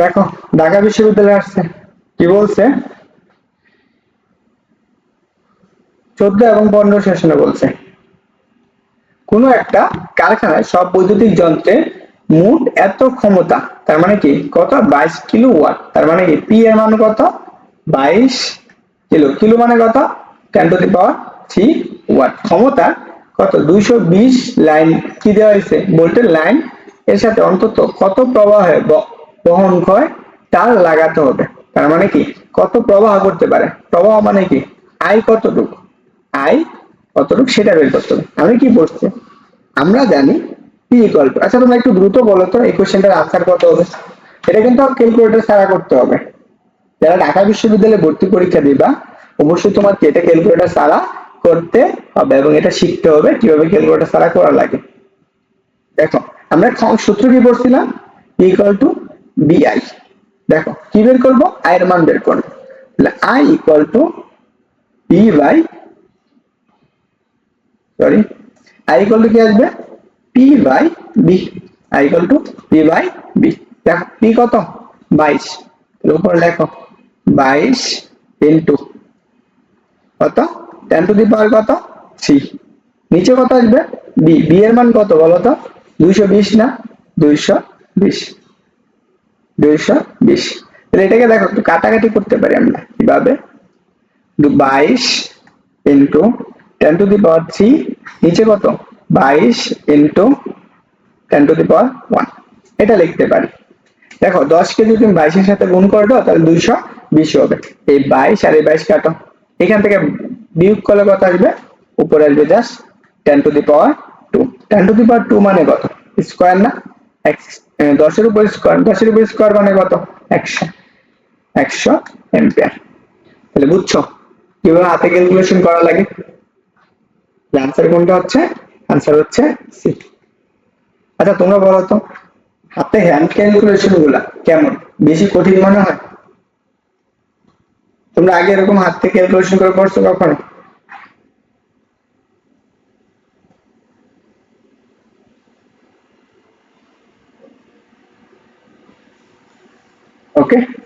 দেখো, ঢাকা বিশ্ববিদ্যালয়ে আসছে। কি বলছে? চোদ্দ এবং পনেরো সেশনে বলছে। কোনো একটা কারখানায় সব বৈদ্যুতিক যন্ত্রে মোট এত ক্ষমতা, তার মানে কি? কত? বাইশ কিলো ওয়াট তার মানে কি? পি এর মান কত? বাইশ কিলো। কিলো মানে কত? Ten to the power three watt ক্ষমতা কত? দুইশো বিশ লাইন। কি দেওয়া হয়েছে? ভোল্টের লাইন। এর সাথে অন্তত কত প্রবাহে বহন হয় তার লাগাতে হবে। তার মানে কি? কত প্রবাহ করতে পারে? প্রবাহ মানে কি? আয় কতটুকু? আয় কতটুকু সেটা বের করতে হবে। আমি কি বলছি? আমরা জানি পি টু আচ্ছা তোমরা একটু দ্রুত বলো তো, এই কোশ্চেনটার আনসার কত হবে? এটা কিন্তু ক্যালকুলেটর ছাড়া করতে হবে। যারা ঢাকা বিশ্ববিদ্যালয়ে ভর্তি পরীক্ষা দিবা, অবশ্যই তোমাকে এটা ক্যালকুলেটর ছাড়া করতে হবে এবং এটা শিখতে হবে কীভাবে ক্যালকুলেটর ছাড়া করা লাগে। দেখো, আমরা সূত্র কি পড়ছিলাম? ইকুয়াল টু বিআই দেখো, কি বের করব? আই এর মান বের করব। তাহলে I equal to P by sorry I equal to কি আসবে? P by B I equal to P by B দেখো পি কত? বাইশ। উপর লেখো বাইশ ইন্টু কত? টেন টু দি পাওয়ার কত? সি নিচে কত আসবে? বি বি এর মান কত বলো তো দুইশো বিশ না? দুইশো বিশ। দুইশো বিশ। তাহলে এটাকে দেখো, একটু কাটাকাটি করতে পারি আমরা। কীভাবে? বাইশ into ten to the power three, নিচে কত? বাইশ into ten to the power one. এটা লিখতে পারি। দেখো, দশকে যদি তুমি বাইশের সাথে গুণ করে দাও, তাহলে দুইশো বিশ হবে। এই বাইশ আর এই বাইশ কাটো। এখান থেকে বিয়োগ করলে কত আসবে? উপরে আসবে just ten to the power two. Ten to the power two মানে কত? স্কোয়ার না? দশের উপর স্কোয়ার দশের উপর স্কোয়ার মানে কত? একশো। একশো এম্পিয়ার তাহলে বুঝছ? কীভাবে হাতে ক্যালকুলেশন করা লাগে? আনসার কোনটা হচ্ছে? আনসার হচ্ছে সি আচ্ছা তোমরা বলো তো, হাতে হ্যান্ড ক্যালকুলেশনগুলা কেমন? বেশি কঠিন মনে হয়? তোমরা আগে এরকম হাত থেকে ক্যালকুলেশন করে করছ কখনো? okay.